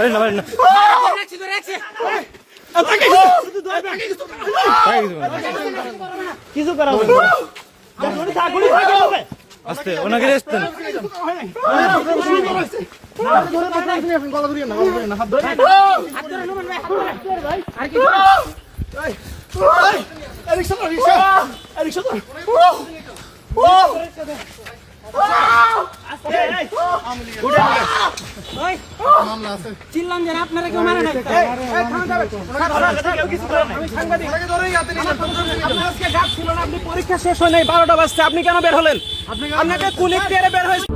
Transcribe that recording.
말했나 말했나. 아! 렉치 렉치. কিছু করা হবে। আস্তে ওনাকে রেস্ট দেন আপনারা কেউ পরীক্ষা শেষ হয় নাই, বারোটা বাজছে, আপনি কেন বের হলেন? আপনাকে পেয়ারে বের হয়েছে?